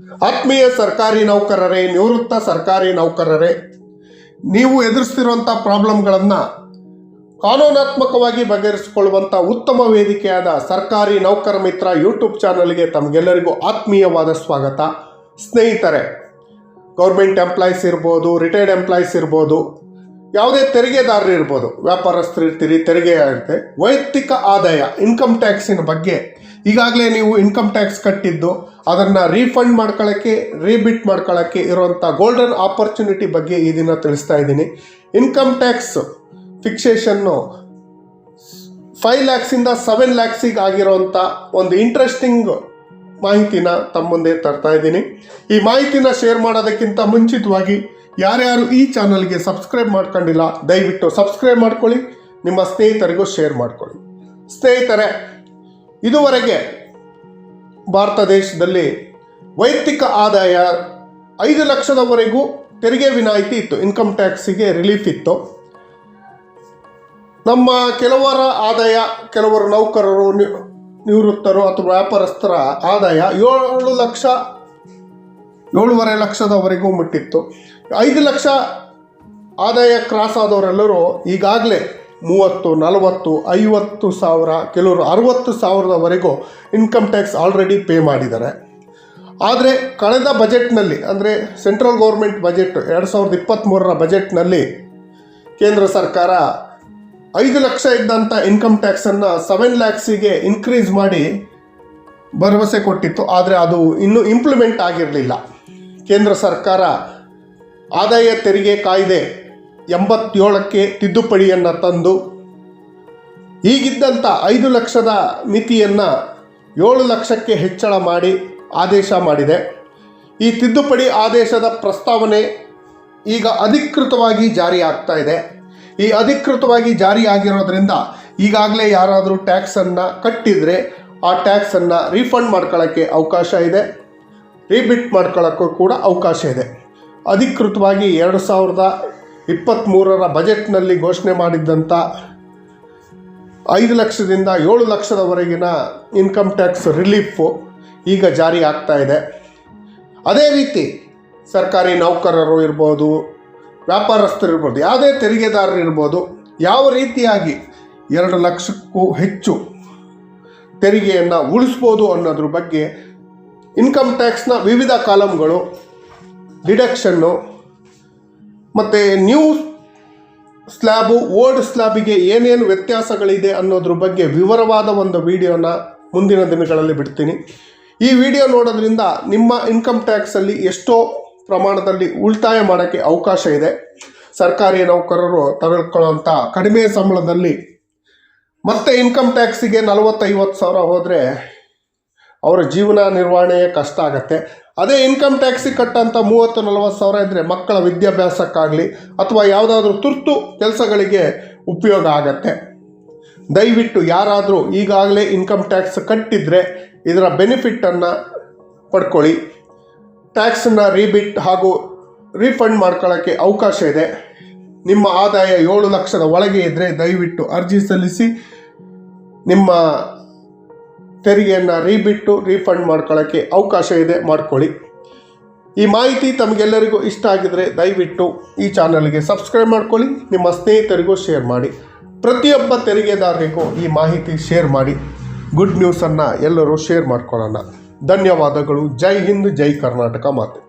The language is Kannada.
ಆತ್ಮೀಯ ಸರ್ಕಾರಿ ನೌಕರರೇ, ನಿವೃತ್ತ ಸರ್ಕಾರಿ ನೌಕರರೇ, ನೀವು ಎದುರಿಸ್ತಿರುವಂಥ ಪ್ರಾಬ್ಲಮ್ಗಳನ್ನು ಕಾನೂನಾತ್ಮಕವಾಗಿ ಬಗೆಹರಿಸಿಕೊಳ್ಳುವಂಥ ಉತ್ತಮ ವೇದಿಕೆಯಾದ ಸರ್ಕಾರಿ ನೌಕರ ಮಿತ್ರ ಯೂಟ್ಯೂಬ್ ಚಾನಲ್ಗೆ ತಮಗೆಲ್ಲರಿಗೂ ಆತ್ಮೀಯವಾದ ಸ್ವಾಗತ. ಸ್ನೇಹಿತರೆ, ಗೌರ್ಮೆಂಟ್ ಎಂಪ್ಲಾಯೀಸ್ ಇರ್ಬೋದು, ರಿಟೈರ್ಡ್ ಎಂಪ್ಲಾಯೀಸ್ ಇರ್ಬೋದು, ಯಾವುದೇ ತೆರಿಗೆದಾರರು ಇರ್ಬೋದು, ವ್ಯಾಪಾರಸ್ಥರು ಇರ್ತೀರಿ, ತೆರಿಗೆ ಇರುತ್ತೆ ವೈಯಕ್ತಿಕ ಆದಾಯ, ಇನ್ಕಮ್ ಟ್ಯಾಕ್ಸಿನ ಬಗ್ಗೆ ಈಗಾಗಲೇ ನೀವು ಇನ್ಕಮ್ ಟ್ಯಾಕ್ಸ್ ಕಟ್ಟಿದ್ದು ಅದನ್ನು ರೀಫಂಡ್ ಮಾಡ್ಕೊಳ್ಳೋಕ್ಕೆ ರೀಬಿಟ್ ಮಾಡ್ಕೊಳ್ಳೋಕ್ಕೆ ಇರುವಂಥ ಗೋಲ್ಡನ್ ಆಪರ್ಚುನಿಟಿ ಬಗ್ಗೆ ಈ ದಿನ ತಿಳಿಸ್ತಾ ಇದ್ದೀನಿ. ಇನ್ಕಮ್ ಟ್ಯಾಕ್ಸ್ ಫಿಕ್ಸೇಷನ್ನು ಫೈವ್ ಲ್ಯಾಕ್ಸಿಂದ ಸೆವೆನ್ ಲ್ಯಾಕ್ಸಿಗೆ ಆಗಿರೋವಂಥ ಒಂದು ಇಂಟ್ರೆಸ್ಟಿಂಗ್ ಮಾಹಿತಿನ ತಮ್ಮ ಮುಂದೆ ತರ್ತಾ ಇದ್ದೀನಿ. ಈ ಮಾಹಿತಿನ ಶೇರ್ ಮಾಡೋದಕ್ಕಿಂತ ಮುಂಚಿತವಾಗಿ ಯಾರ್ಯಾರು ಈ ಚಾನಲ್ಗೆ ಸಬ್ಸ್ಕ್ರೈಬ್ ಮಾಡ್ಕೊಂಡಿಲ್ಲ, ದಯವಿಟ್ಟು ಸಬ್ಸ್ಕ್ರೈಬ್ ಮಾಡ್ಕೊಳ್ಳಿ, ನಿಮ್ಮ ಸ್ನೇಹಿತರಿಗೂ ಶೇರ್ ಮಾಡ್ಕೊಳ್ಳಿ. ಸ್ನೇಹಿತರೆ, ಇದುವರೆಗೆ ಭಾರತ ದೇಶದಲ್ಲಿ ವೈಯಕ್ತಿಕ ಆದಾಯ ಐದು ಲಕ್ಷದವರೆಗೂ ತೆರಿಗೆ ವಿನಾಯಿತಿ ಇತ್ತು. ಇನ್ಕಮ್ ಟ್ಯಾಕ್ಸಿಗೆ ರಿಲೀಫ್ ಇತ್ತು. ನಮ್ಮ ಕೆಲವರ ಆದಾಯ, ಕೆಲವರು ನೌಕರರು ನಿವೃತ್ತರು ಅಥವಾ ವ್ಯಾಪಾರಸ್ಥರ ಆದಾಯ ಏಳು ಲಕ್ಷ, ಏಳುವರೆ ಲಕ್ಷದವರೆಗೂ ಮುಟ್ಟಿತ್ತು. ಐದು ಲಕ್ಷ ಆದಾಯ ಕ್ರಾಸ್ ಆದವರೆಲ್ಲರೂ ಈಗಾಗಲೇ ಮೂವತ್ತು, ನಲವತ್ತು, ಐವತ್ತು ಸಾವಿರ, ಕೆಲವರು ಅರುವತ್ತು ಸಾವಿರದವರೆಗೂ ಇನ್ಕಮ್ ಟ್ಯಾಕ್ಸ್ ಆಲ್ರೆಡಿ ಪೇ ಮಾಡಿದ್ದಾರೆ. ಆದರೆ ಕಳೆದ ಬಜೆಟ್ನಲ್ಲಿ ಅಂದರೆ ಸೆಂಟ್ರಲ್ ಗೌರ್ಮೆಂಟ್ ಬಜೆಟ್ ಎರಡು ಸಾವಿರದ ಇಪ್ಪತ್ತ್ಮೂರರ ಬಜೆಟ್ನಲ್ಲಿ ಕೇಂದ್ರ ಸರ್ಕಾರ ಐದು ಲಕ್ಷ ಇದ್ದಂಥ ಇನ್ಕಮ್ ಟ್ಯಾಕ್ಸನ್ನು ಸೆವೆನ್ ಲ್ಯಾಕ್ಸಿಗೆ ಇನ್ಕ್ರೀಸ್ ಮಾಡಿ ಭರವಸೆ ಕೊಟ್ಟಿತ್ತು. ಆದರೆ ಅದು ಇನ್ನೂ ಇಂಪ್ಲಿಮೆಂಟ್ ಆಗಿರಲಿಲ್ಲ. ಕೇಂದ್ರ ಸರ್ಕಾರ ಆದಾಯ ತೆರಿಗೆ ಕಾಯ್ದೆ ಎಂಬತ್ತೇಳಕ್ಕೆ ತಿದ್ದುಪಡಿಯನ್ನು ತಂದು ಈಗಿದ್ದಂಥ ಐದು ಲಕ್ಷದ ಮಿತಿಯನ್ನು ಏಳು ಲಕ್ಷಕ್ಕೆ ಹೆಚ್ಚಳ ಮಾಡಿ ಆದೇಶ ಮಾಡಿದೆ. ಈ ತಿದ್ದುಪಡಿ ಆದೇಶದ ಪ್ರಸ್ತಾವನೆ ಈಗ ಅಧಿಕೃತವಾಗಿ ಜಾರಿ ಆಗ್ತಾ ಇದೆ. ಈ ಅಧಿಕೃತವಾಗಿ ಜಾರಿ ಆಗಿರೋದ್ರಿಂದ ಈಗಾಗಲೇ ಯಾರಾದರೂ ಟ್ಯಾಕ್ಸನ್ನು ಕಟ್ಟಿದರೆ ಆ ಟ್ಯಾಕ್ಸನ್ನು ರೀಫಂಡ್ ಮಾಡ್ಕೊಳ್ಳೋಕ್ಕೆ ಅವಕಾಶ ಇದೆ. ರೀಬಿಟ್ ಮಾಡ್ಕೊಳ್ಳೋಕ್ಕೂ ಕೂಡ ಅವಕಾಶ ಇದೆ. ಅಧಿಕೃತವಾಗಿ ಎರಡು ಸಾವಿರದ ಇಪ್ಪತ್ತ್ಮೂರರ ಬಜೆಟ್ನಲ್ಲಿ ಘೋಷಣೆ ಮಾಡಿದ್ದಂಥ ಐದು ಲಕ್ಷದಿಂದ ಏಳು ಲಕ್ಷದವರೆಗಿನ ಇನ್ಕಮ್ ಟ್ಯಾಕ್ಸ್ ರಿಲೀಫು ಈಗ ಜಾರಿ ಆಗ್ತಾ ಇದೆ. ಅದೇ ರೀತಿ ಸರ್ಕಾರಿ ನೌಕರರು ಇರ್ಬೋದು, ವ್ಯಾಪಾರಸ್ಥರು ಇರ್ಬೋದು, ಯಾವುದೇ ತೆರಿಗೆದಾರರು ಇರ್ಬೋದು, ಯಾವ ರೀತಿಯಾಗಿ ಎರಡು ಲಕ್ಷಕ್ಕೂ ಹೆಚ್ಚು ತೆರಿಗೆಯನ್ನು ಉಳಿಸ್ಬೋದು ಅನ್ನೋದ್ರ ಬಗ್ಗೆ ಇನ್ಕಮ್ ಟ್ಯಾಕ್ಸ್ನ ವಿವಿಧ ಕಾಲಮ್ಗಳು, ಡಿಡಕ್ಷನ್ನು ಮತ್ತು ನ್ಯೂ ಸ್ಲ್ಯಾಬು ಓಲ್ಡ್ ಸ್ಲ್ಯಾಬಿಗೆ ಏನೇನು ವ್ಯತ್ಯಾಸಗಳಿದೆ ಅನ್ನೋದ್ರ ಬಗ್ಗೆ ವಿವರವಾದ ಒಂದು ವಿಡಿಯೋನ ಮುಂದಿನ ದಿನಗಳಲ್ಲಿ ಬಿಡ್ತೀನಿ. ಈ ವಿಡಿಯೋ ನೋಡೋದ್ರಿಂದ ನಿಮ್ಮ ಇನ್ಕಮ್ ಟ್ಯಾಕ್ಸಲ್ಲಿ ಎಷ್ಟೋ ಪ್ರಮಾಣದಲ್ಲಿ ಉಳಿತಾಯ ಮಾಡೋಕ್ಕೆ ಅವಕಾಶ ಇದೆ. ಸರ್ಕಾರಿ ನೌಕರರು ತಗೊಳ್ಕೊಳ್ಳೋಂಥ ಕಡಿಮೆ ಸಂಬಳದಲ್ಲಿ ಮತ್ತೆ ಇನ್ಕಮ್ ಟ್ಯಾಕ್ಸಿಗೆ ನಲವತ್ತೈವತ್ತು ಸಾವಿರ ಹೋದರೆ ಅವರ ಜೀವನ ನಿರ್ವಹಣೆಯೇ ಕಷ್ಟ ಆಗುತ್ತೆ. ಅದೇ ಇನ್ಕಮ್ ಟ್ಯಾಕ್ಸಿಗೆ ಕಟ್ಟಂಥ ಮೂವತ್ತು ನಲವತ್ತು ಸಾವಿರ ಇದ್ದರೆ ಮಕ್ಕಳ ವಿದ್ಯಾಭ್ಯಾಸಕ್ಕಾಗಲಿ ಅಥವಾ ಯಾವುದಾದ್ರೂ ತುರ್ತು ಕೆಲಸಗಳಿಗೆ ಉಪಯೋಗ ಆಗತ್ತೆ. ದಯವಿಟ್ಟು ಯಾರಾದರೂ ಈಗಾಗಲೇ ಇನ್ಕಮ್ ಟ್ಯಾಕ್ಸ್ ಕಟ್ಟಿದರೆ ಇದರ ಬೆನಿಫಿಟ್ಟನ್ನು ಪಡ್ಕೊಳ್ಳಿ. ಟ್ಯಾಕ್ಸನ್ನ ರೀಬಿಟ್ ಹಾಗೂ ರೀಫಂಡ್ ಮಾಡ್ಕೊಳ್ಳೋಕ್ಕೆ ಅವಕಾಶ ಇದೆ. ನಿಮ್ಮ ಆದಾಯ ಏಳು ಲಕ್ಷದ ಒಳಗೆ ಇದ್ದರೆ ದಯವಿಟ್ಟು ಅರ್ಜಿ ಸಲ್ಲಿಸಿ. ನಿಮ್ಮ ತೆರಿಗೆಯನ್ನು ರೀಬಿಟ್ಟು ರೀಫಂಡ್ ಮಾಡ್ಕೊಳ್ಳೋಕ್ಕೆ ಅವಕಾಶ ಇದೆ, ಮಾಡ್ಕೊಳ್ಳಿ. ಈ ಮಾಹಿತಿ ತಮಗೆಲ್ಲರಿಗೂ ಇಷ್ಟ ಆಗಿದರೆ ದಯವಿಟ್ಟು ಈ ಚಾನಲ್ಗೆ ಸಬ್ಸ್ಕ್ರೈಬ್ ಮಾಡ್ಕೊಳ್ಳಿ, ನಿಮ್ಮ ಸ್ನೇಹಿತರಿಗೂ ಶೇರ್ ಮಾಡಿ. ಪ್ರತಿಯೊಬ್ಬ ತೆರಿಗೆದಾರರಿಗೂ ಈ ಮಾಹಿತಿ ಶೇರ್ ಮಾಡಿ. ಗುಡ್ ನ್ಯೂಸನ್ನು ಎಲ್ಲರೂ ಶೇರ್ ಮಾಡ್ಕೊಳ್ಳೋಣ. ಧನ್ಯವಾದಗಳು. ಜೈ ಹಿಂದ್, ಜೈ ಕರ್ನಾಟಕ ಮಾತೆ.